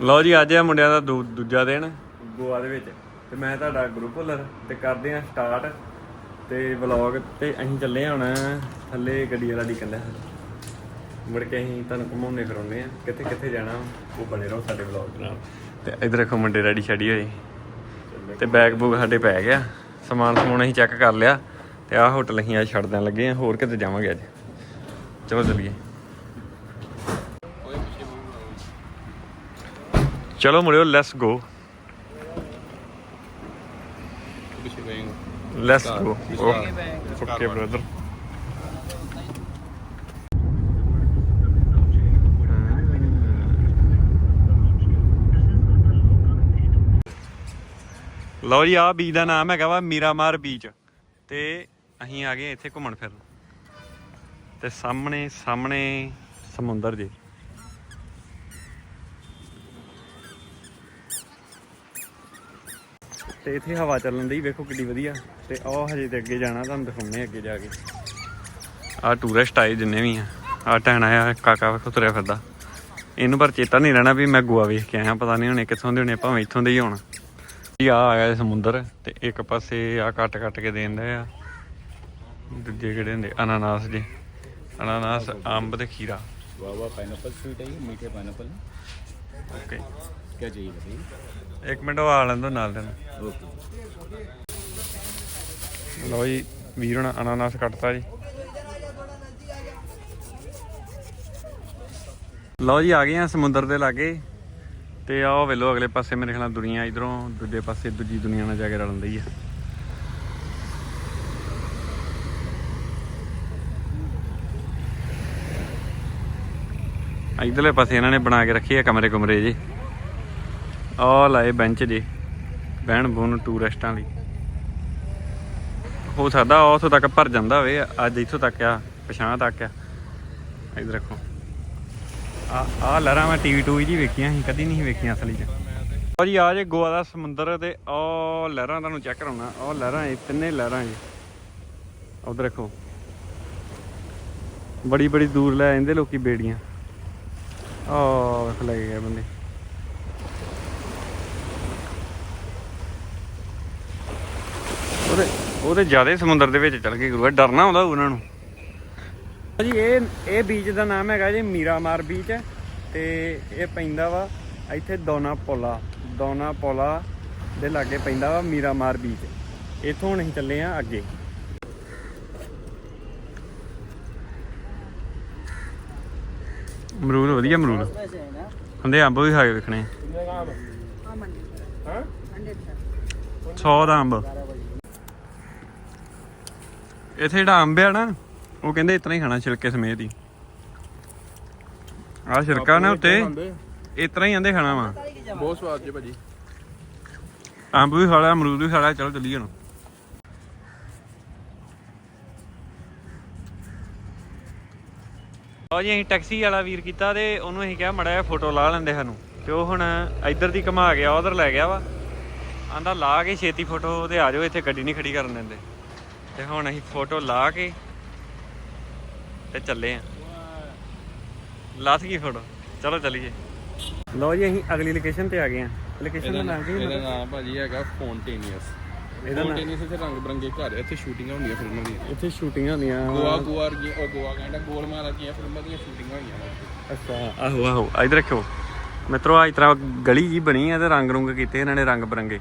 ਲਓ ਜੀ ਅੱਜ ਆ ਮੁੰਡਿਆਂ ਦਾ ਦੂ- ਦੂਜਾ ਦਿਨ। ਗੋਆ ਦੇ ਵਿੱਚ। ਤੇ ਮੈਂ ਤੁਹਾਡਾ ਗਰੁੱਪ ਭੁੱਲਰ। ਤੇ ਕਰਦੇ ਆ ਸਟਾਰਟ ਤੇ ਵਲੌਗ ਤੇ ਅਸੀਂ ਚੱਲੇ ਆ ਹੁਣ ਥੱਲੇ ਗੱਡੀ ਵਾਲਾ ਡੀਕਨ ਲਿਆ ਮੁੜ ਕੇ ਅਸੀਂ ਤੁਹਾਨੂੰ ਘੁਮਾਉਂਦੇ ਫਿਰਾਉਂਦੇ ਆ। ਕਿੱਥੇ ਕਿੱਥੇ ਜਾਣਾ ਉਹ ਬਣੇ ਰਹੋ ਸਾਡੇ ਵਲੌਗ ਨਾਲ। ਤੇ ਇਧਰ ਦੇਖੋ ਮੁੰਡੇ ਰੈਡੀ ਛੜੀ ਹੋਏ। ਤੇ ਬੈਗ ਬੂਗ ਸਾਡੇ ਪੈ ਗਿਆ। ਸਮਾਨ ਸਮੂਨ ਅਸੀਂ ਚੈੱਕ ਕਰ ਲਿਆ। ਤੇ ਆਹ ਹੋਟਲ ਅਸੀਂ ਅੱਜ ਛੱਡ ਦੇਣ ਲੱਗੇ ਆ। ਹੋਰ ਕਿਤੇ ਜਾਵਾਂਗੇ ਅੱਜ? ਚਲੋ ਚੱਲੀਏ। ਚਲੋ ਮੁੜਿਓ let's go let's go okay brother ਲਓ ਜੀ, ਆਹ ਬੀਚ ਦਾ ਨਾਮ ਹੈਗਾ ਵਾ ਮੀਰਾਮਾਰ ਬੀਚ ਤੇ ਅਸੀਂ ਆ ਗਏ ਇੱਥੇ ਘੁੰਮਣ ਫਿਰਨ। ਤੇ ਸਾਹਮਣੇ ਸਾਹਮਣੇ ਸਮੁੰਦਰ ਜੀ। ਤੇ ਇੱਥੇ ਹਵਾ ਚੱਲਣ ਦੀ ਵੇਖੋ ਕਿੰਨੀ ਵਧੀਆ। ਤੇ ਆਹ ਹਜੇ ਤੇ ਅੱਗੇ ਜਾਣਾ ਤੁਹਾਨੂੰ ਦਿਖਾਉਣੇ ਅੱਗੇ ਜਾ ਕੇ। ਆ ਟੂਰਿਸਟ ਆਏ ਜਿੰਨੇ ਵੀ ਆ। ਆ ਟਹਿਣਾ ਆ ਕਾਕਾ ਵੇਖੋ ਤੁਰਿਆ ਫਿਰਦਾ। ਇਹਨੂੰ ਪਰ ਚੇਤਾ ਨਹੀਂ ਰਹਿਣਾ ਵੀ ਮੈਂ ਗੋਆ ਵੇਖ ਕੇ ਆਇਆ ਪਤਾ ਨਹੀਂ ਹੁਣੇ ਕਿੱਥੋਂ ਦੇ ਹੋਣੇ ਭਾਵੇਂ ਇੱਥੋਂ ਦੇ ਹੀ ਹੋਣ। ਜੀ ਆ ਆ ਸਮੁੰਦਰ ਤੇ ਇੱਕ ਪਾਸੇ ਆ ਕੱਟ ਕੱਟ ਕੇ ਦੇਂਦੇ ਆ। ਦੂਜੇ ਕਿਹੜੇ ਹੁੰਦੇ? ਅਨਾਨਾਸ ਜੀ। ਅਨਾਨਾਸ ਅੰਬ ਤੇ ਖੀਰਾ। ਵਾਹ ਵਾਹ ਸਵੀਟ ਹੈ ਇਹ ਮੀਠੇ ਓਕੇ ਕੀ ਚਾਹੀਏ ਬਈ ਇੱਕ ਮਿੰਟ ਉਹ ਆ ਲੈਂਦੋ ਨਾਲ ਦੇ ओके ਲਓ ਜੀ ਵੀਰ ਹੁਣ ਅਨਾਨਾਸ ਕੱਟਤਾ ਜੀ। ਲਓ ਜੀ ਆ ਗਏ ਆ ਸਮੁੰਦਰ ਦੇ ਲਾਗੇ। ਤੇ ਆਹ ਵੇਲੋ ਅਗਲੇ ਪਾਸੇ ਮੇਰੇ ਖਿਆਲ ਦੁਨੀਆ ਇਧਰੋਂ ਦੂਜੇ ਪਾਸੇ ਦੂਜੀ ਦੁਨੀਆ ਨਾਲ ਜਾ ਕੇ ਰਲਣ ਦੀ ਆ। ਇਧਰਲੇ ਪਾਸੇ ਇਹਨਾਂ ਨੇ ਬਣਾ ਕੇ ਰੱਖੇ ਆ ਕਮਰੇ ਕਮਰੇ ਜੀ। ਆ ਲਾਏ ਬੈਂਚ ਜੇ, ਬਹਿਣ ਬੁਣ ਟੂਰਿਸਟਾਂ ਲਈ। ਹੋ ਸਕਦਾ ਉਥੋਂ ਤੱਕ ਭਰ ਜਾਂਦਾ ਹੋਵੇ, ਅੱਜ ਇੱਥੋਂ ਤੱਕ ਆ, ਪਛਾਣ ਤੱਕ ਆ। ਇਧਰ ਰੱਖੋ। ਆ ਆ ਲਹਿਰਾਂ ਮੈਂ ਟੀਵੀ ਟੂਵੀ ਜੀ ਵੇਖੀਆਂ ਸੀ, ਕਦੀ ਨਹੀਂ ਵੇਖੀਆਂ ਅਸਲੀ ਚ। ਉਹ ਜੀ, ਆ ਜੇ ਗੋਆ ਦਾ ਸਮੁੰਦਰ ਤੇ ਉਹ ਲਹਿਰਾਂ ਤੁਹਾਨੂੰ ਚੈੱਕ ਕਰਾਉਣਾ ਉਹ ਲਹਿਰਾਂ ਇਹ ਤਿੰਨੇ ਲਹਿਰਾਂ ਜੀ। ਉਧਰ ਰੱਖੋ। ਬੜੀ ਬੜੀ ਦੂਰ ਲੈ ਜਾਂਦੇ ਲੋਕੀ ਬੇੜੀਆਂ। ਆ ਵੇਖ ਲੈ ਗਏ ਬੰਦੇ। ਉਹਦੇ ਉਹਦੇ ਜ਼ਿਆਦਾ ਸਮੁੰਦਰ ਦੇ ਵਿੱਚ ਚੜ ਗਏ ਗੁਰੂ ਡਰਨਾ ਆਉਂਦਾ ਉਹਨਾਂ ਨੂੰ। ਜੀ ਇਹ ਇਹ ਬੀਚ ਦਾ ਨਾਮ ਹੈਗਾ ਜੀ ਮੀਰਾਮਾਰ ਬੀਚ ਤੇ ਇਹ ਪੈਂਦਾ ਵਾ ਇੱਥੇ ਦੋਨਾ ਪੋਲਾ ਦੋਨਾ ਪੋਲਾ ਦੇ ਲਾਗੇ ਪੈਂਦਾ ਵਾ ਮੀਰਾਮਾਰ ਬੀਚ ਇੱਥੋਂ ਹੁਣ ਅਸੀਂ ਚੱਲੇ ਆ ਅੱਗੇ। ਅਮਰੂਦ ਵਧੀਆ ਅਮਰੂਦ ਹੁੰਦੇ ਅੰਬ ਵੀ ਖਾ ਕੇ ਵੇਖਣੇ। 100 ਦਾ ਅੰਬ। ਇੱਥੇ ਜਿਹੜਾ ਅੰਬ ਆ ਨਾ ਉਹ ਕਹਿੰਦੇ ਇਤਨਾ ਹੀ ਖਾਣਾ ਛਿਲਕੇ ਸਮੇਤ ਹੀ। ਆ ਛਿਲਕਾ ਨਾ ਉੱਤੇ ਇਤਨਾ ਹੀ ਆਂਦੇ ਖਾਣਾ ਵਾ। ਬਹੁਤ ਸਵਾਦ ਜੀ ਭਾਜੀ। ਅੰਬ ਵੀ ਖਾ ਲਿਆ ਅਮਰੂਦ ਵੀ ਖਾ ਲਿਆ ਚਲੋ ਚੱਲੀਏ ਹੁਣ। ਲਓ ਜੀ ਅਸੀਂ ਟੈਕਸੀ ਵਾਲਾ ਵੀਰ ਕੀਤਾ ਤੇ ਉਹਨੂੰ ਅਸੀਂ ਕਿਹਾ ਮੜਾ ਫੋਟੋ ਲਾ ਲੈਂਦੇ ਸਾਨੂੰ। ਤੇ ਉਹ ਹੁਣ ਇੱਧਰ ਦੀ ਘਮਾ ਗਿਆ ਉਧਰ ਲੈ ਗਿਆ ਵਾ। ਆਂਦਾ ਲਾ ਕੇ ਛੇਤੀ ਫੋਟੋ ਤੇ ਆ ਜਾਓ ਇੱਥੇ ਗੱਡੀ ਨਹੀਂ ਖੜੀ ਕਰਨ ਦਿੰਦੇ। ਤੇ ਹੁਣ ਅਸੀਂ ਫੋਟੋ ਲਾ ਕੇ ਤੇ ਚੱਲੇ ਆ। ਲਾਥ ਗਈ ਫੋਟੋ? ਚਲੋ ਚੱਲੀਏ। ਲਓ ਜੀ ਅਸੀਂ ਅਗਲੀ ਲੋਕੇਸ਼ਨ ਤੇ ਆ ਗਏ ਆ। ਲੋਕੇਸ਼ਨ ਦਾ ਨਾਮ ਕੀ ਇਹਦਾ ਨਾਮ ਭਾਜੀ ਹੈਗਾ ਫੌਂਟੇਨੀਅਸ ਇਹਦਾ ਨਾਮ? ਫੌਂਟੇਨੀਅਸ ਇੱਥੇ ਰੰਗ ਬਰੰਗੇ ਘਰ ਆ, ਇੱਥੇ ਸ਼ੂਟਿੰਗਾਂ ਹੁੰਦੀਆਂ ਫਿਲਮਾਂ ਦੀਆਂ ਇੱਥੇ ਸ਼ੂਟਿੰਗਾਂ ਹੁੰਦੀਆਂ। ਗੋਆ ਗੋਆ ਵਰਗੀਆਂ ਉਹ ਗੋਆ ਕਹਿੰਦਾ ਗੋਲਮਾਲ ਵਰਗੀਆਂ ਫਿਲਮਾਂ ਦੀਆਂ ਸ਼ੂਟਿੰਗਾਂ ਹੋਈਆਂ ਵਾ ਇੱਥੇ। ਅੱਛਾ ਆਹੋ ਆਹੋ। ਇਧਰ ਰੱਖਿਓ। ਮਿੱਤਰੋ ਆ ਇਸ ਤਰ੍ਹਾਂ ਗਲੀ ਜੀ ਬਣੀ ਆ ਤੇ ਰੰਗ ਰੁੰਗ ਕੀਤੇ ਇਹਨਾਂ ਨੇ ਰੰਗ ਬਰੰਗੇ।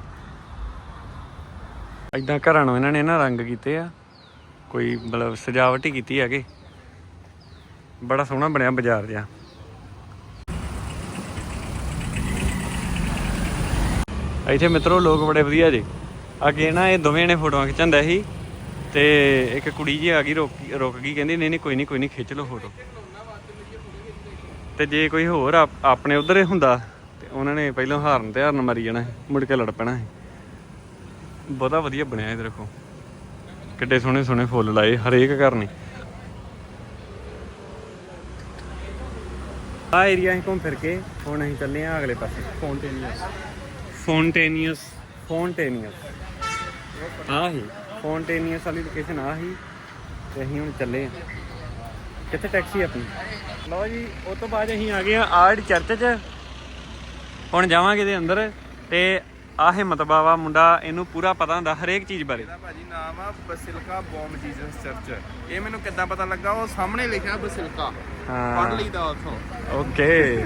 ਇਦਾਂ ਘਰਾਂ ਨੂੰ ਇਹਨਾਂ ਨੇ ਨਾ ਰੰਗ ਕੀਤੇ ਆ। ਕੋਈ ਮਤਲਬ ਸਜਾਵਟ ਹੀ ਕੀਤੀ ਹੈਗੇ। ਬੜਾ ਸੋਹਣਾ ਬਣਿਆ ਬਾਜ਼ਾਰ ਜਿਹਾ। ਇੱਥੇ ਮਿੱਤਰੋ ਲੋਕ ਬੜੇ ਵਧੀਆ ਜੇ। ਅੱਗੇ ਨਾ ਇਹ ਦੋਵੇਂ ਨੇ ਫੋਟੋਆਂ ਖਿਚਾਉਂਦਾ ਸੀ ਤੇ ਇੱਕ ਕੁੜੀ ਜੀ ਆ ਗਈ ਰੁਕ ਰੁਕ ਗਈ, ਕਹਿੰਦੀ ਨਹੀਂ ਨਹੀਂ, ਕੋਈ ਨਹੀਂ ਕੋਈ ਨਹੀਂ, ਖਿੱਚ ਲਓ ਫੋਟੋ। ਤੇ ਜੇ ਕੋਈ ਹੋਰ ਆਪ- ਆਪਣੇ ਉਧਰ ਹੁੰਦਾ ਤੇ ਉਹਨਾਂ ਨੇ ਪਹਿਲਾਂ ਹਾਰਨ ਤੇ ਹਾਰਨ ਮਾਰੀ ਜਾਣਾ ਮੁੜ ਕੇ ਲੜ ਪੈਣਾ ਸੀ। ਬਹੁਤਾ ਵਧੀਆ ਬਣਿਆ ਇਹ ਦੇਖੋ। ਕਿੱਡੇ ਸੋਹਣੇ ਸੋਹਣੇ ਫੁੱਲ ਲਾਏ ਹਰੇਕ ਘਰ ਨੇ। ਆ ਏਰੀਆ ਅਸੀਂ ਘੁੰਮ ਫਿਰ ਕੇ ਹੁਣ ਅਸੀਂ ਚੱਲੇ ਆ ਅਗਲੇ ਪਾਸੇ। ਫੌਂਟੇਨੀਅਸ ਫੌਂਟੇਨੀਅਸ ਫੌਂਟੇਨੀਅਸ ਆ ਹੀ। ਫੌਂਟੇਨੀਅਸ ਵਾਲੀ ਲੋਕੇਸ਼ਨ ਆ ਹੀ ਤੇ ਅਸੀਂ ਹੁਣ ਚੱਲੇ ਆ। ਕਿੱਥੇ ਟੈਕਸੀ ਆਪਣੀ? ਲਓ ਜੀ ਉਸ ਤੋਂ ਬਾਅਦ ਅਸੀਂ ਆ ਗਏ ਆ ਆਰਟ ਚਰਚ 'ਚ। ਹੁਣ ਜਾਵਾਂਗੇ ਇਹਦੇ ਅੰਦਰ ਤੇ ਆ ਹਿੰਮਤ ਬਾਵਾ ਮੁੰਡਾ ਇਹਨੂੰ ਪੂਰਾ ਪਤਾ ਹੁੰਦਾ ਹਰੇਕ ਚੀਜ਼ ਬਾਰੇ। ਇਹਦਾ ਭਾਜੀ ਨਾਮ ਆ ਬਸਿਲਕਾ ਬੋਮ ਜੀਸਸ ਚਰਚ। ਇਹ ਮੈਨੂੰ ਕਿੱਦਾਂ ਪਤਾ ਲੱਗਾ? ਉਹ ਸਾਹਮਣੇ ਲਿਖਿਆ ਬਸਿਲਕਾ। ਹਾਂ। ਪੜ੍ਹ ਲਈਦਾ ਉਥੋਂ। ਓਕੇ।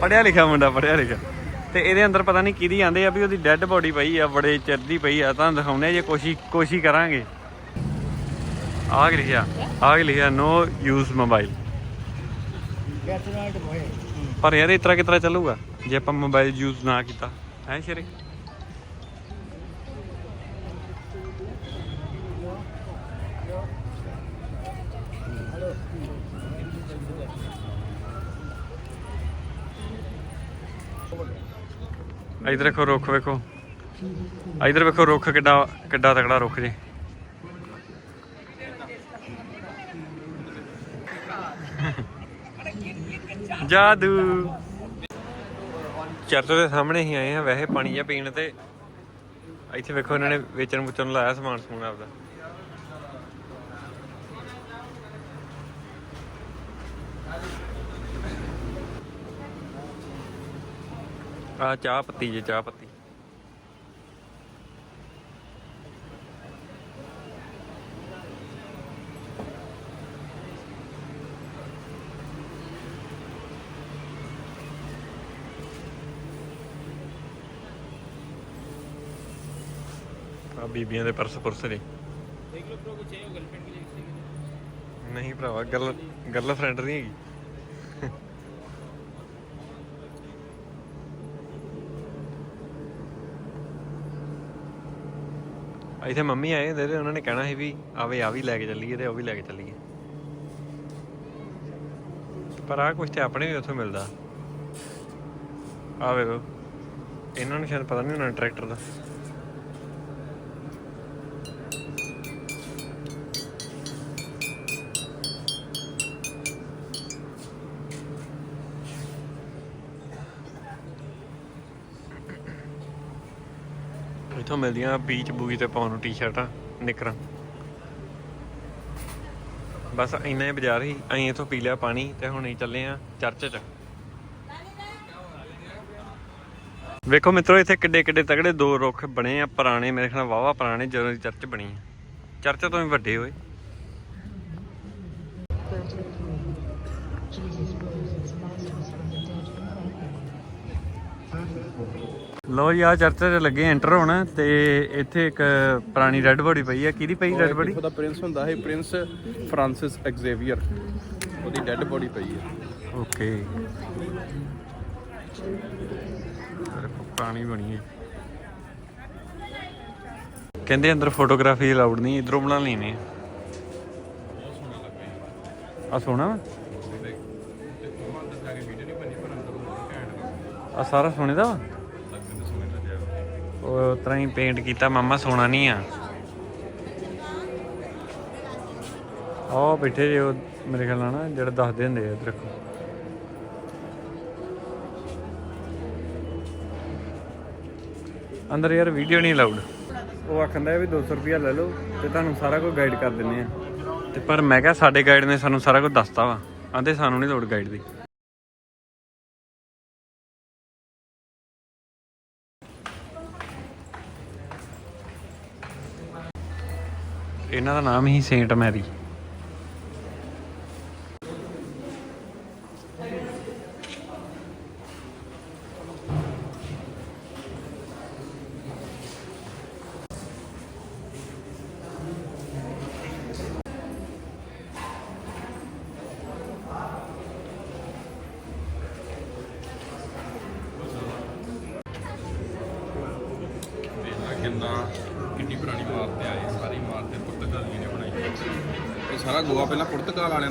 ਪੜਿਆ ਲਿਖਿਆ ਮੁੰਡਾ ਪੜਿਆ ਲਿਖਿਆ। ਤੇ ਇਹਦੇ ਅੰਦਰ ਪਤਾ ਨਹੀਂ ਕਿਹਦੀ ਆਂਦੇ ਆ ਵੀ ਉਹਦੀ ਡੈੱਡ ਬੋਡੀ ਪਈ ਆ ਬੜੇ ਚਿਰ ਦੀ ਪਈ ਆ ਤੁਹਾਨੂੰ ਦਿਖਾਉਨੇ ਜੇ ਕੋਸ਼ਿਸ਼ ਕੋਸ਼ਿਸ਼ ਕਰਾਂਗੇ। ਆਹ ਕੀ ਲਿਖਿਆ ਆਹ ਕੀ ਲਿਖਿਆ ਨੋ ਯੂਜ਼ ਮੋਬਾਈਲ ਪਰ ਯਾਰ ਇਸ ਤਰ੍ਹਾਂ ਕਿਸ ਤਰ੍ਹਾਂ ਚੱਲੂਗਾ? ਜੇ ਆਪਾਂ ਮੋਬਾਈਲ ਯੂਜ਼ ਨਾ ਕੀਤਾ। ਹੈ ਸ਼ਰੇ? ਇਧਰ ਦੇਖੋ ਰੁੱਖ ਵੇਖੋ। ਇਧਰ ਵੇਖੋ, ਰੁੱਖ ਕਿੱਡਾ ਕਿੱਡਾ ਤਕੜਾ ਰੁੱਖ ਜੇ। ਜਾਦੂ। ਚਰਚ ਦੇ ਸਾਹਮਣੇ ਹੀ ਆਏ ਆ ਵੈਸੇ ਪਾਣੀ ਜਾਂ ਪੀਣ ਤੇ। ਇੱਥੇ ਵੇਖੋ ਇਹਨਾਂ ਨੇ ਵੇਚਣ ਵੁਚਣ ਲਾਇਆ ਸਮਾਨ, ਸਮੂਨ ਆਪਦਾ। ਆ ਚਾਹ ਪੱਤੀ ਜੇ, ਚਾਹ ਪੱਤੀ ਆ ਬੀਬੀਆਂ ਦੇ ਪਰਸ ਪੁਰਸ ਨੇ ਦੇਖ ਹੈ ਗਰਲਫ੍ਰੈਂਡ ਕੀ ਨਹੀਂ ਭਰਾਵਾ ਗਰਲ ਗਰਲ ਫਰੈਂਡ ਨਹੀਂ ਹੈਗੀ। ਇੱਥੇ ਮੰਮੀ ਆਏ ਹੁੰਦੇ ਤੇ ਉਹਨਾਂ ਨੇ ਕਹਿਣਾ ਸੀ ਵੀ ਆਵੇ ਆ ਵੀ ਲੈ ਕੇ ਚੱਲੀਏ ਤੇ ਉਹ ਵੀ ਲੈ ਕੇ ਚੱਲੀਏ। ਪਰ ਆ ਕੁਛ ਤੇ ਆਪਣੇ ਵੀ ਉੱਥੋਂ ਮਿਲਦਾ। ਆ ਵੇਖੋ ਇਹਨਾਂ ਨੂੰ ਸ਼ਾਇਦ ਪਤਾ ਨਹੀਂ ਹੋਣਾ ਟਰੈਕਟਰ ਦਾ। ਇੱਥੋਂ ਮਿਲਦੀਆਂ ਬੀਚ ਬੂਈ ਤੇ ਪਾਉਣ ਨੂੰ ਟੀ-ਸ਼ਰਟਾਂ, ਨਿਕਰਾਂ। ਬਸ ਇੰਨਾ ਹੀ ਬਾਜ਼ਾਰ ਹੀ ਅਸੀਂ ਇੱਥੋਂ ਪੀ ਲਿਆ ਪਾਣੀ ਤੇ ਹੁਣ ਅਸੀਂ ਚੱਲੇ ਆ ਚਰਚ 'ਚ। ਵੇਖੋ ਮਿੱਤਰੋ, ਇੱਥੇ ਕਿੱਡੇ ਕਿੱਡੇ ਤਗੜੇ ਦੋ ਰੁੱਖ ਬਣੇ ਆ ਪੁਰਾਣੇ, ਮੇਰੇ ਖਿਆਲ ਵਾਵਾ ਪੁਰਾਣੇ, ਜਦੋਂ ਚਰਚ ਬਣੀ ਆ। ਚਰਚ ਤੋਂ ਵੀ ਵੱਡੇ ਹੋਏ। ਲੋ ਜੀ ਆ ਚਰਚ 'ਚ ਲੱਗੇ ਐਂਟਰ ਹੋਣ ਤੇ ਇੱਥੇ ਇੱਕ ਪੁਰਾਣੀ ਰੈੱਡ ਬੋਡੀ ਪਈ ਆ। ਕਿਹਦੀ ਪਈ ਰੈੱਡ ਬੋਡੀ ਉਹਦਾ ਪ੍ਰਿੰਸ ਹੁੰਦਾ ਹੈ ਪ੍ਰਿੰਸ ਫ੍ਰਾਂਸਿਸ ਐਗਜ਼ੇਵੀਅਰ ਉਹਦੀ ਡੈੱਡ ਬੋਡੀ ਪਈ ਹੈ ਓਕੇ ਪੁਰਾਣੀ ਬਣੀ ਹੈ ਕਹਿੰਦੇ ਅੰਦਰ ਫੋਟੋਗ੍ਰਾਫੀ ਅਲਾਉਡ ਨਹੀਂ ਇਧਰੋਂ ਬਣਾ ਲੈਨੇ ਆ। ਸੋਹਣਾ ਵਾ? ਆ ਸਾਰਾ ਸੋਨੇ ਦਾ ਉਹ ਤਰ੍ਹਾਂ ਹੀ ਪੇਂਟ ਕੀਤਾ ਮਾਮਾ ਸੋਨਾ ਨਹੀਂ ਆ। ਆਹ ਬੈਠੇ ਜੇ ਉਹ ਮੇਰੇ ਖਿਆਲ ਨਾਲ ਨਾ ਜਿਹੜੇ ਦੱਸਦੇ ਹੁੰਦੇ ਆ ਦੇਖੋ ਅੰਦਰ ਯਾਰ ਵੀਡੀਓ ਨਹੀਂ ਅਲਾਉਡ ਉਹ ਆਖੰਦਾ ਵੀ 200 ਰੁਪਿਆ ਲੈ ਲਓ ਤੇ ਤੁਹਾਨੂੰ ਸਾਰਾ ਕੁਝ ਗਾਈਡ ਕਰ ਦਿੰਨੇ ਆ। ਤੇ ਪਰ ਮੈਂ ਕਿਹਾ ਸਾਡੇ ਗਾਈਡ ਨੇ ਸਾਨੂੰ ਸਾਰਾ ਕੁਝ ਦੱਸਤਾ ਵਾ। ਆਂਦੇ ਸਾਨੂੰ ਨਹੀਂ ਲੋੜ ਗਾਈਡ ਦੀ। ਇਹਨਾਂ ਦਾ ਨਾਮ ਹੀ ਸੇਂਟ ਮੈਰੀ ਦੇਖਣਾ ਕਿੰਨਾ ਕਿੰਨੀ ਪੁਰਾਣੀ ਇਮਾਰਤ ਆ ਇਹ ਸਾਰੀ ਇਮਾਰਤ ਪੁਰਤਗਾਲੀਆਂ ਨੇ ਬਣਾਈ ਇਹ ਸਾਰਾ ਗੋਆ ਪਹਿਲਾਂ ਪੁਰਤਗਾਲ ਵਾਲਿਆਂ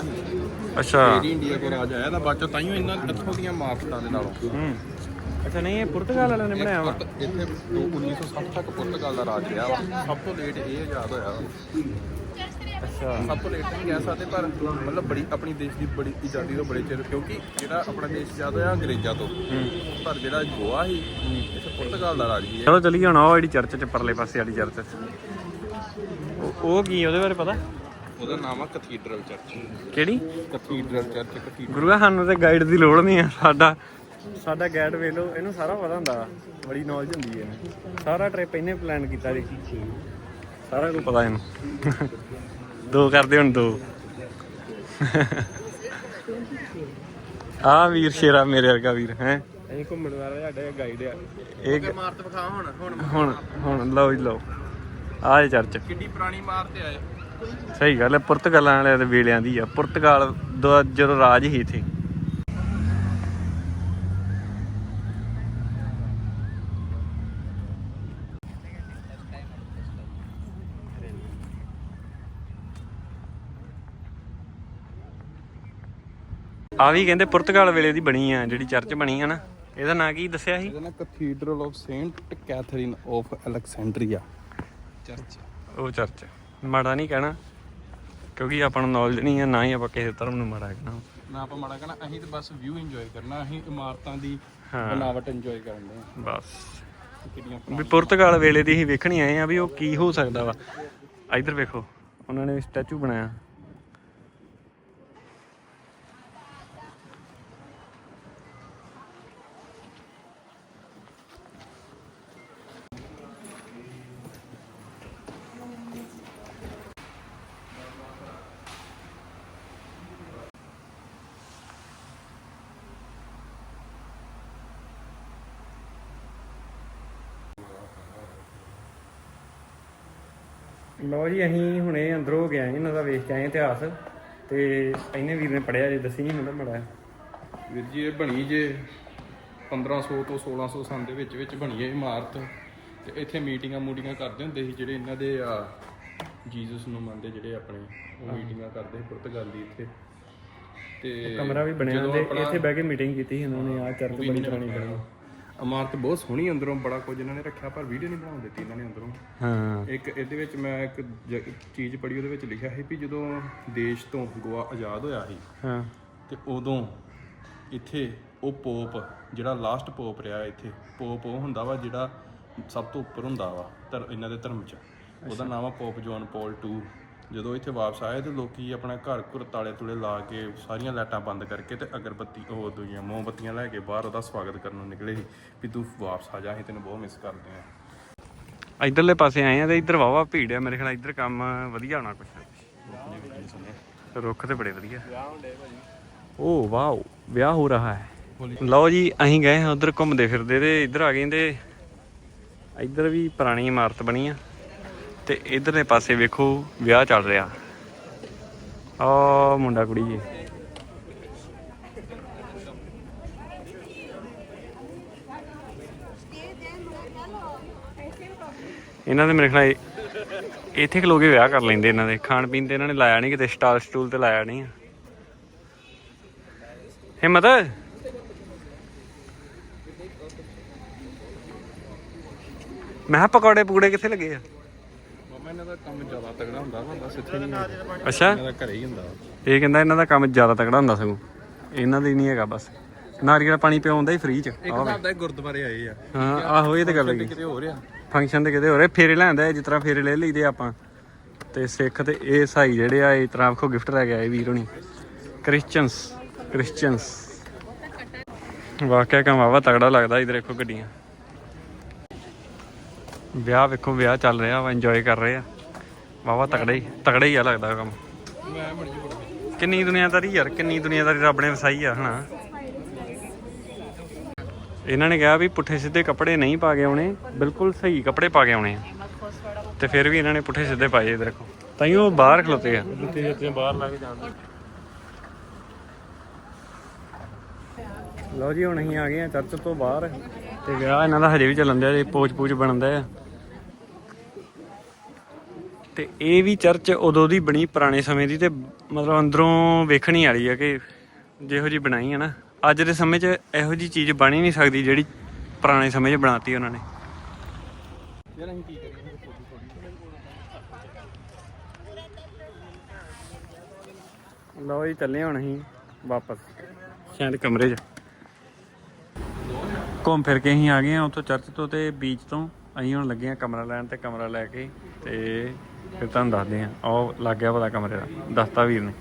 ਦੇ ਹੁੰਦਾ ਸੀ ਅੱਛਾ ਫਿਰ ਇੰਡੀਆ ਕੋ ਰਾਜ ਆਇਆ ਤਾਂ ਬਾਅਦ ਚੋਂ ਤਾਈਓ ਇਹਨਾਂ ਇੱਥੋਂ ਦੀਆਂ ਇਮਾਰਤਾਂ ਦੇ ਨਾਲੋਂ। ਹੂੰ। ਅੱਛਾ ਨਹੀਂ ਇਹ ਪੁਰਤਗਾਲ ਵਾਲਿਆਂ ਨੇ ਬਣਾਇਆ ਵਾ? ਪੁਰਤ- ਇੱਥੇ 1960 ਤੱਕ ਪੁਰਤਗਾਲ ਦਾ ਰਾਜ ਰਿਹਾ ਵਾ। ਸਭ ਤੋਂ ਲੇਟ ਇਹ ਆਜ਼ਾਦ ਹੋਇਆ ਵਾ। ਅੱਛਾ। ਸਭ ਤੋਂ ਲੇਟ ਨਹੀਂ ਕਹਿ ਸਕਦੇ ਪਰ ਮਤਲਬ ਬੜੀ ਆਪਣੀ ਦੇਸ਼ ਦੀ ਬੜੀ ਆਜ਼ਾਦੀ ਤੋਂ ਬੜੇ ਚਿਰ ਕਿਉਂਕਿ ਜਿਹੜਾ ਆਪਣਾ ਦੇਸ਼ ਆਜ਼ਾਦ ਹੋਇਆ ਅੰਗਰੇਜ਼ਾਂ ਤੋਂ ਹੂੰ। ਪਰ ਜਿਹੜਾ ਗੋਆ ਸੀ ਇੱਥੇ ਪੁਰਤਗਾਲ ਦਾ ਰਾਜ ਹੈ। ਚਲੋ ਚਲੀਏ ਹੁਣ ਉਹ ਜਿਹੜੀ ਚਰਚ ਚ ਪਰਲੇ ਪਾਸੇ ਵਾਲੀ ਚਰਚ ਉਹ ਕੀ ਉਹਦੇ ਬਾਰੇ ਪਤਾ? ਉਹਦਾ ਨਾਮ ਆ ਕੈਥੀਡਰਲ ਚਰਚ। ਕਿਹੜੀ? ਕੈਥੀਡਰਲ ਚਰਚ ਕੈਥੀਡਰਲ ਗੁਰੂਆ ਸਾਨੂੰ ਤੇ ਗਾਈਡ ਦੀ ਲੋੜ ਨਹੀਂ ਆ ਸਾਡਾ ਸਾਡਾ ਗਾਈਡ ਵੇਖ ਲਓ ਇਹਨੂੰ ਸਾਰਾ ਪਤਾ ਹੁੰਦਾ ਬੜੀ ਨੌਲੇਜ ਹੁੰਦੀ ਹੈ ਇਹਨੂੰ। ਸਾਰਾ ਟ੍ਰਿਪ ਇਹਨੇ ਪਲਾਨ ਕੀਤਾ ਜੀ। ਸਾਰਾ ਕੁਝ ਪਤਾ ਇਹਨੂੰ। ਦੋ ਕਰਦੇ ਹੁਣ ਦੋ। ਆ ਵੀਰ ਸ਼ੇਰਾ ਮੇਰੇ ਵਰਗਾ ਵੀਰ ਹੈ? ਅਸੀਂ ਘੁੰਮਣ ਵਾਲੇ ਸਾਡੇ ਗਾਈਡ ਆ। ਇਹ ਇਮਾਰਤ ਵਿਖਾ ਹੁਣ ਹੁਣ। ਹੁਣ ਹੁਣ ਲਓ ਜੀ ਲਓ। ਆਹ ਇਹ ਚਰਚ। ਕਿੰਨੀ ਪੁਰਾਣੀ ਇਮਾਰਤ ਆਏ ਸਹੀ ਗੱਲ ਹੈ ਪੁਰਤਗਾਲਾਂ ਵਾਲਿਆਂ ਦੇ ਵੇਲਿਆਂ ਦੀ ਆ। ਪੁਰਤਗਾਲ ਦਾ ਜਦੋਂ ਰਾਜ ਹੀ ਇੱਥੇ। ਆ ਵੀ ਕਹਿੰਦੇ ਪੁਰਤਗਾਲ ਵੇਲੇ ਦੀ ਬਣੀ ਆ ਜਿਹੜੀ ਚਰਚ ਬਣੀ ਆ ਨਾ। ਇਹਦਾ ਨਾਂ ਕੀ ਦੱਸਿਆ ਸੀ? ਇਹਦਾ ਨਾ cathedral of Saint Catherine of Alexandria church ਉਹ ਚਰਚ। ਮਾੜਾ ਨਹੀਂ ਕਹਿਣਾ ਕਿਉਂਕਿ ਆਪਾਂ ਨੂੰ ਨੌਲੇਜ ਨਹੀਂ ਹੈ ਨਾ ਹੀ ਆਪਾਂ ਕਿਸੇ ਧਰਮ ਨੂੰ ਮਾੜਾ ਕਹਿਣਾ। ਨਾ ਆਪਾਂ ਮਾੜਾ ਕਹਣਾ ਅਸੀਂ ਤਾਂ ਬਸ ਵਿਊ ਇੰਜੋਏ ਕਰਨਾ ਅਸੀਂ ਇਮਾਰਤਾਂ ਦੀ ਹਾਂ। ਬਣਾਵਟ ਇੰਜੋਏ ਕਰਦੇ ਹਾਂ। ਬਸ। ਵੀ ਪੁਰਤਗਾਲ ਵੇਲੇ ਦੀ ਹੀ ਵੇਖਣੀ ਆਏ ਆ ਵੀ ਉਹ ਕੀ ਹੋ ਸਕਦਾ ਵਾ। ਇੱਧਰ ਵੇਖੋ ਉਹਨਾਂ ਨੇ ਸਟੈਚੂ ਬਣਾਇਆ। ਲੋ ਜੀ ਅਸੀਂ ਹੁਣੇ ਅੰਦਰੋਂ ਹੋ ਆਏ ਇਹਨਾਂ ਦਾ ਵੇਖ ਕੇ ਆਏ ਇਤਿਹਾਸ। ਤੇ ਇਹਨੇ ਵੀਰ ਨੇ ਪੜਿਆ ਜੇ ਦੱਸੀ ਨਹੀਂ ਮੈਨੂੰ ਬੜਾ ਵੀਰ ਜੀ ਇਹ ਬਣੀ ਜੇ 1500 ਤੋਂ 1600 ਸਾਲ ਦੇ ਵਿੱਚ ਵਿੱਚ ਬਣੀ ਹੈ ਇਮਾਰਤ। ਤੇ ਇੱਥੇ ਮੀਟਿੰਗਾਂ ਮੂਟਿੰਗਾਂ ਕਰਦੇ ਹੁੰਦੇ ਸੀ ਜਿਹੜੇ ਇਹਨਾਂ ਦੇ ਆ ਜੀਸਸ ਨੂੰ ਮੰਨਦੇ ਜਿਹੜੇ ਆਪਣੇ ਉਹ ਮੀਟਿੰਗਾਂ ਕਰਦੇ ਸੀ ਪੁਰਤਗਾਲੀ ਇੱਥੇ। ਤੇ ਕਮਰਾ ਵੀ ਬਣਿਆ ਆਪਣਾ- ਇੱਥੇ ਬਹਿ ਕੇ ਮੀਟਿੰਗ ਕੀਤੀ ਸੀ ਉਹਨਾਂ ਨੇ ਆ ਚਰਚ ਪੁਰਾਣੀ ਬਣੀ ਇਮਾਰਤ ਬਹੁਤ ਸੋਹਣੀ ਅੰਦਰੋਂ ਬੜਾ ਕੁਝ ਇਹਨਾਂ ਨੇ ਰੱਖਿਆ ਪਰ ਵੀਡੀਓ ਨਹੀਂ ਬਣਾਉਣ ਦਿੱਤੀ ਇਹਨਾਂ ਨੇ ਅੰਦਰੋਂ। ਹਾਂ। ਇੱਕ ਇਹਦੇ ਵਿੱਚ ਮੈਂ ਇੱਕ ਜ- ਚੀਜ਼ ਪੜ੍ਹੀ ਉਹਦੇ ਵਿੱਚ ਲਿਖਿਆ ਸੀ ਵੀ ਜਦੋਂ ਦੇਸ਼ ਤੋਂ ਗੋਆ ਆਜ਼ਾਦ ਹੋਇਆ ਸੀ ਹਾਂ। ਤੇ ਉਦੋਂ ਇੱਥੇ ਉਹ ਪੋਪ ਜਿਹੜਾ ਲਾਸਟ ਪੋਪ ਰਿਹਾ ਇੱਥੇ ਪੋਪ ਉਹ ਹੁੰਦਾ ਵਾ ਜਿਹੜਾ ਸਭ ਤੋਂ ਉੱਪਰ ਹੁੰਦਾ ਵਾ ਧਰ ਇਹਨਾਂ ਦੇ ਧਰਮ 'ਚ। ਉਹਦਾ ਨਾਮ ਆ ਪੋਪ ਜੋਨ ਪੌਲ 2 ਜਦੋਂ ਇੱਥੇ ਵਾਪਸ ਆਏ ਤੇ ਲੋਕੀ ਆਪਣਾ ਘਰ ਘੁਰ ਤਾਲੇ ਤੁਲੇ ਲਾ ਕੇ ਸਾਰੀਆਂ ਲਾਈਟਾਂ ਬੰਦ ਕਰਕੇ ਤੇ ਅਗਰਬੱਤੀ ਉਹ ਦੂਜੀਆਂ ਮੋਮਬੱਤੀਆਂ ਲੈ ਕੇ ਬਾਹਰ ਉਹਦਾ ਸਵਾਗਤ ਕਰਨ ਨੂੰ ਨਿਕਲੇ ਸੀ ਵੀ ਤੂੰ ਵਾਪਸ ਆ ਜਾ ਅਸੀਂ ਤੈਨੂੰ ਬਹੁਤ ਮਿਸ ਕਰਦੇ ਆ ਇਧਰਲੇ ਪਾਸੇ ਆਏ ਆ ਤੇ ਇਧਰ ਵਾਵਾ ਭੀੜ ਆ ਮੇਰੇ ਖਿਆਲ ਇਧਰ ਕੰਮ ਵਧੀਆ ਹੋਣਾ ਕੁਛ। ਰੁੱਖ ਤੇ ਬੜੇ ਵਧੀਆ। ਓ ਵਾਓ ਵਿਆਹ ਹੋ ਰਹਾ ਹੈ। ਲਓ ਜੀ ਅਸੀਂ ਗਏ ਹਾਂ ਉਧਰ ਘੁੰਮਦੇ ਫਿਰਦੇ ਤੇ ਇਧਰ ਆ ਗਏ ਤੇ ਇਧਰ ਵੀ ਪੁਰਾਣੀ ਇਮਾਰਤ ਬਣੀ ਆ। ਤੇ ਇਧਰਲੇ ਪਾਸੇ ਵੇਖੋ, ਵਿਆਹ ਚੱਲ ਰਿਹਾ। ਆ ਮੁੰਡਾ ਕੁੜੀ ਜੀ। ਇਹਨਾਂ ਦੇ ਮੇਰੇ ਖਿਆਲ ਇਹ- ਇੱਥੇ ਖਲੋ ਕੇ ਵਿਆਹ ਕਰ ਲੈਂਦੇ ਇਹਨਾਂ ਦੇ। ਖਾਣ ਪੀਣ ਤੇ ਇਹਨਾਂ ਨੇ ਲਾਇਆ ਨਹੀਂ ਕਿਤੇ, ਸਟਾਲ ਸਟੂਲ ਤੇ ਲਾਇਆ ਨਹੀਂ ਆ। ਹਿੰਮਤ? ਮੈਂ ਕਿਹਾ ਪਕੌੜੇ ਪੂੜੇ ਕਿੱਥੇ ਲੱਗੇ ਆ? ਇਹਨਾਂ ਦਾ ਕੰਮ ਜ਼ਿਆਦਾ ਤਗੜਾ ਹੁੰਦਾ ਵਾ ਬਸ ਇੱਥੇ ਨਹੀਂ ਅੱਛਾ? ਇਹਨਾਂ ਦਾ ਘਰੇ ਹੀ ਹੁੰਦਾ ਵਾ। ਇਹ ਕਹਿੰਦਾ ਇਹਨਾਂ ਦਾ ਕੰਮ ਜ਼ਿਆਦਾ ਤਕੜਾ ਹੁੰਦਾ ਸਗੋਂ। ਇਹਨਾਂ ਦੇ ਨਹੀਂ ਹੈਗਾ ਬਸ। ਨਾਰੀਅਲ ਪਾਣੀ ਪਿਆਉਂਦਾ ਹੀ ਫ੍ਰੀ ਚ। ਇੱਕ ਹਿਸਾਬ ਦਾ ਇਹ ਗੁਰਦੁਆਰੇ ਆਏ ਆ। ਹਾਂ ਆਹੋ ਇਹ ਤੇ ਗੱਲ ਹੈਗੀ। ਕਿਤੇ ਹੋ ਰਿਹਾ ਫੰਕਸ਼ਨ ਤੇ ਕਿਤੇ ਹੋ ਰਹੇ ਫੇਰੇ ਲੈਂਦਾ ਜਿਸ ਤਰ੍ਹਾਂ ਫੇਰੇ ਲੈ ਲਈਦੇ ਆਪਾਂ। ਤੇ ਸਿੱਖ ਤੇ ਇਹ ਸਾਈ ਜਿਹੜੇ ਆ ਇਸ ਤਰ੍ਹਾਂ ਆਖੋ ਗਿਫਟ ਲੈ ਕੇ ਆਏ ਵੀਰ ਹੋਣੀ। ਕ੍ਰਿਸਚੀਅਨਸ ਕ੍ਰਿਸਚੀਅਨਸ ਵਾਕਿਆ ਕੰਮ ਆਵਾ ਤਗੜਾ ਲੱਗਦਾ ਇਧਰ ਦੇਖੋ ਗੱਡੀਆਂ। ਵਿਆਹ ਵੇਖੋ, ਵਿਆਹ ਚੱਲ ਰਿਹਾ ਵਾ ਇੰਜੋਏ ਕਰ ਰਹੇ ਆ। ਵਾਵਾ ਤਗੜਾ ਹੀ ਤਗੜਾ ਹੀ ਆ ਲੱਗਦਾ ਕੰਮ। ਕਿੰਨੀ ਦੁਨੀਆਦਾਰੀ ਯਾਰ, ਕਿੰਨੀ ਦੁਨੀਆਦਾਰੀ ਰੱਬ ਨੇ ਵਸਾਈ ਆ, ਹਨਾ? ਇਹਨਾਂ ਨੇ ਕਿਹਾ ਵੀ ਪੁੱਠੇ ਸਿੱਧੇ ਕੱਪੜੇ ਨਹੀਂ ਪਾ ਕੇ ਆਉਣੇ, ਬਿਲਕੁਲ ਸਹੀ ਕੱਪੜੇ ਪਾ ਕੇ ਆਉਣੇ ਆ। ਤੇ ਫਿਰ ਵੀ ਇਹਨਾਂ ਨੇ ਪੁੱਠੇ ਸਿੱਧੇ ਪਾਏ ਇਧਰ ਦੇਖੋ। ਤਾਂ ਉਹ ਬਾਹਰ ਖਲੋਤੇ ਆ। ਜੁੱਤੀ ਜੁੱਤੀਆਂ ਬਾਹਰ ਲਾ ਕੇ ਜਾਂਦੇ ਲਓ ਜੀ, ਹੁਣ ਅਸੀਂ ਆ ਗਏ ਆ ਚਰਚ ਤੋਂ ਬਾਹਰ। ਤੇ ਵਿਆਹ ਇਹਨਾਂ ਦਾ ਹਜੇ ਵੀ ਚੱਲਣ ਦਿਆ ਜੇ ਪੋਚ ਪੂਚ ਬਣਦਾ ਆ ਤੇ ਇਹ ਵੀ ਚਰਚ ਉਦੋਂ ਦੀ ਬਣੀ ਪੁਰਾਣੇ ਸਮੇਂ ਦੀ ਤੇ ਮਤਲਬ ਅੰਦਰੋਂ ਵੇਖਣੀ ਵਾਲੀ ਆ ਕਿ ਜਿਹੋ ਜੀ ਬਣਾਈ ਆ ਨਾ। ਅੱਜ ਦੇ ਸਮੇਂ 'ਚ ਇਹੋ ਜੀ ਚੀਜ਼ ਬਣ ਹੀ ਨਹੀਂ ਸਕਦੀ ਜਿਹੜੀ ਪੁਰਾਣੇ ਸਮੇਂ 'ਚ ਬਣਾਤੀ ਉਹਨਾਂ ਨੇ। ਯਾਰ ਅਸੀਂ ਕੀ ਕਰੀਏ? ਲਓ ਜੀ ਚੱਲੇ ਹੁਣ ਅਸੀਂ ਵਾਪਸ। ਸ਼ਾਇਦ ਕਮਰੇ 'ਚ। ਘੁੰਮ ਫਿਰ ਕੇ ਅਸੀਂ ਆ ਗਏ ਆ ਉੱਥੋਂ ਚਰਚ ਤੋਂ ਤੇ ਬੀਚ ਤੋਂ। ਅਸੀਂ ਹੁਣ ਲੱਗੇ ਆ ਕਮਰਾ ਲੈਣ ਤੇ ਕਮਰਾ ਲੈ ਕੇ ਤੇ ਫਿਰ ਤੁਹਾਨੂੰ ਦੱਸਦੇ ਆ ਉਹ ਲੱਗ ਗਿਆ ਪਤਾ ਕਮਰੇ ਦਾ। ਦੱਸਤਾ ਵੀਰ ਨੇ।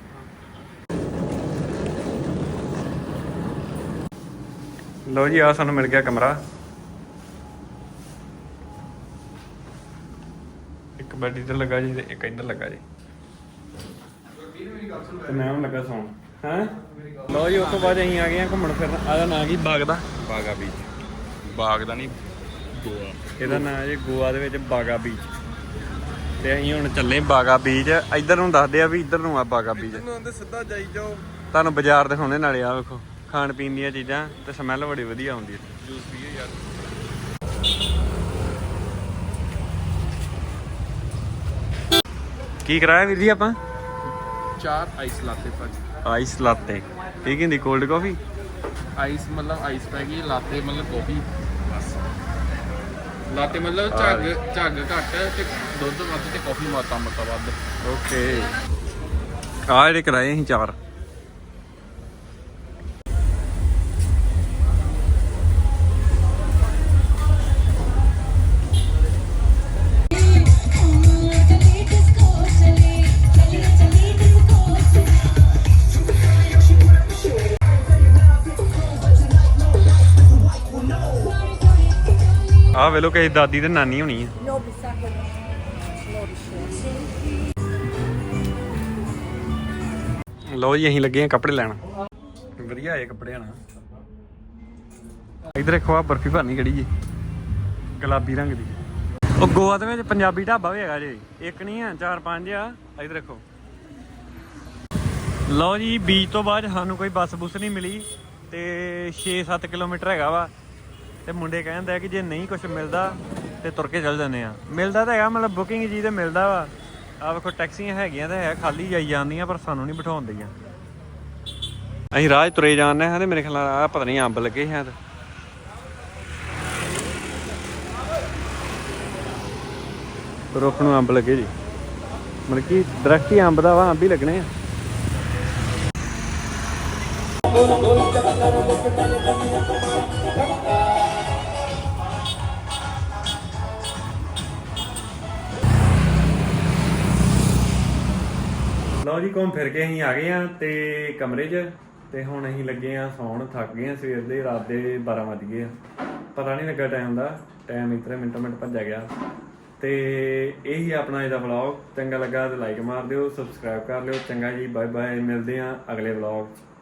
ਲਓ ਜੀ ਆ ਸਾਨੂੰ ਮਿਲ ਗਿਆ ਕਮਰਾ। ਇੱਕ ਬੈੱਡ ਇੱਧਰ ਲੱਗਾ ਜੀ ਤੇ ਇੱਕ ਇੱਧਰ ਲੱਗਾ ਜੀ। ਤੇ ਮੈਂ ਹੁਣ ਲੱਗਾ ਸੌਣ। ਹਾਂ? ਲਓ ਜੀ ਉਸ ਤੋਂ ਬਾਅਦ ਅਸੀਂ ਆ ਗਏ ਆ ਘੁੰਮਣ ਫਿਰਨ। ਆਦਾ ਨਾਂ ਕੀ? ਬਾਗ ਦਾ? ਬਾਗਾ ਬੀਚ। ਬਾਗ ਦਾ ਨਹੀਂ ਗੋਆ। ਇਹਦਾ ਨਾਂ ਜੀ ਗੋਆ ਦੇ ਵਿੱਚ ਬਾਗਾ ਬੀਚ। ਤੇ ਅਸੀਂ ਹੁਣ ਚੱਲੇ ਬਾਗਾ ਬੀਚ। ਇੱਧਰ ਨੂੰ ਦੱਸਦੇ ਆ ਵੀ ਇੱਧਰ ਨੂੰ ਆ ਬਾਗਾ ਬੀਚ। ਨੂੰ ਆਂਦੇ ਸਿੱਧਾ ਜਾਈ ਜਾਓ। ਤੁਹਾਨੂੰ ਬਾਜ਼ਾਰ ਦਿਖਾਉਣੇ ਨਾਲੇ ਆ ਵੇਖੋ ਖਾਣ ਪੀਣ ਦੀਆਂ ਚੀਜ਼ਾਂ ਤੇ ਸਮੈਲ ਬੜੀ ਵਧੀਆ ਆਉਂਦੀ ਹੈ ਜੂਸ ਪੀਏ ਯਾਰ। ਕੀ ਕਰਾਇਆ ਵੀਰ ਜੀ ਆਪਾਂ? ਚਾਰ ਆਈਸ ਲਾਤੇ ਭਾਜੀ। Ice latte. ਠੀਕ ਹੁੰਦੀ ਕੋਲਡ ਕਾਫੀ ਆਈਸ ਮਤਲਬ ਆਈਸ ਪੈ ਗਈ ਲਾਤੇ ਮਤਲਬ ਕਾਫੀ ਲਾਤੇ ਮਤਲਬ ਝੱਗ ਝੱਗ ਘੱਟ ਤੇ ਦੁੱਧ ਵੱਧ ਤੇ ਕਾਫੀ ਮਾਤਾ ਮਤਾ ਵੱਧ। ਓਕੇ ਆ ਜਿਹੜੇ ਕਰਾਏ ਅਸੀਂ ਚਾਰ। ਵੇਲੋ ਕਿਸੇ ਦਾਦੀ ਤੇ ਨਾਨੀ ਹੋਣੀ ਆ। No. ਲਓ ਜੀ ਅਸੀਂ ਲੱਗੇ ਆ ਕੱਪੜੇ ਲੈਣ। ਵਧੀਆ ਆਏ ਕੱਪੜੇ ਹਨਾ ਇਧਰ ਦੇਖੋ ਆ ਬਰਫੀ ਭਰਨੀ ਕਿਹੜੀ ਜੀ। ਗੁਲਾਬੀ ਰੰਗ ਦੀ। ਉਹ ਗੋਆ ਦੇ ਵਿੱਚ ਪੰਜਾਬੀ ਢਾਬਾ ਵੀ ਹੈਗਾ ਜੀ। ਇੱਕ ਨਹੀਂ ਆ ਚਾਰ ਪੰਜ ਆ। ਇਧਰ ਦੇਖੋ। ਲਓ ਜੀ ਬੀਚ ਤੋਂ ਬਾਅਦ ਸਾਨੂੰ ਕੋਈ ਬੱਸ ਬੁੱਸ ਨਹੀਂ ਮਿਲੀ ਤੇ 6-7 ਕਿਲੋਮੀਟਰ ਹੈਗਾ ਵਾ। ਤੇ ਮੁੰਡੇ ਕਹਿੰਦੇ ਆ ਕਿ ਜੇ ਨਹੀਂ ਕੁਝ ਮਿਲਦਾ ਤੇ ਤੁਰ ਕੇ ਚੱਲ ਜਾਂਦੇ ਆ। ਮਿਲਦਾ ਤਾਂ ਹੈਗਾ, ਮਤਲਬ ਬੁਕਿੰਗ ਜੀ ਤੇ ਮਿਲਦਾ ਵਾ। ਆ ਵੇਖੋ, ਟੈਕਸੀਆਂ ਹੈਗੀਆਂ ਤਾਂ ਹੈ, ਖਾਲੀ ਜਾਈ ਜਾਂਦੀਆਂ ਪਰ ਸਾਨੂੰ ਨਹੀਂ ਬਿਠਾਉਣ ਦਈਆਂ। ਅਸੀਂ ਰਾਜ ਤੁਰੇ ਜਾਂਦੇ ਹਾਂ ਤੇ ਮੇਰੇ ਖਿਆਲ ਆ ਪਤਾ ਨਹੀਂ ਅੰਬ ਲੱਗੇ ਸ਼ਾਇਦ ਰੁੱਖ ਨੂੰ ਅੰਬ ਲੱਗੇ ਜੀ। ਮਤਲਬ ਕਿ ਦਰਖਤ ਹੀ ਅੰਬ ਦਾ ਵਾ, ਅੰਬ ਹੀ ਲੱਗਣੇ ਆ। ਲਓ ਜੀ, ਘੁੰਮ ਫਿਰ ਕੇ ਅਸੀਂ ਆ ਗਏ ਆ ਤੇ ਕਮਰੇ 'ਚ ਤੇ ਹੁਣ ਅਸੀਂ ਲੱਗੇ ਆ ਸੌਣ, ਥੱਕ ਗਏ ਆ ਸਵੇਰ ਦੇ, ਰਾਤ ਦੇ 12 ਵਜ ਗਏ ਆ। ਪਤਾ ਨਹੀਂ ਲੱਗਾ ਟਾਈਮ ਦਾ ਟਾਈਮ ਇਤਰੇ ਮਿੰਟੋ ਮਿੰਟ ਭੱਜਿਆ ਗਿਆ। ਤੇ ਹੀ ਆਪਣਾ ਇਹਦਾ ਵਲੌਗ ਚੰਗਾ ਲੱਗਾ ਤੇ ਲਾਈਕ ਮਾਰ ਦਿਓ ਸਬਸਕ੍ਰਾਈਬ ਕਰ ਲਿਓ। ਚੰਗਾ ਜੀ ਬਾਏ ਬਾਏ ਮਿਲਦੇ ਆ ਅਗਲੇ ਵਲੌਗ 'ਚ।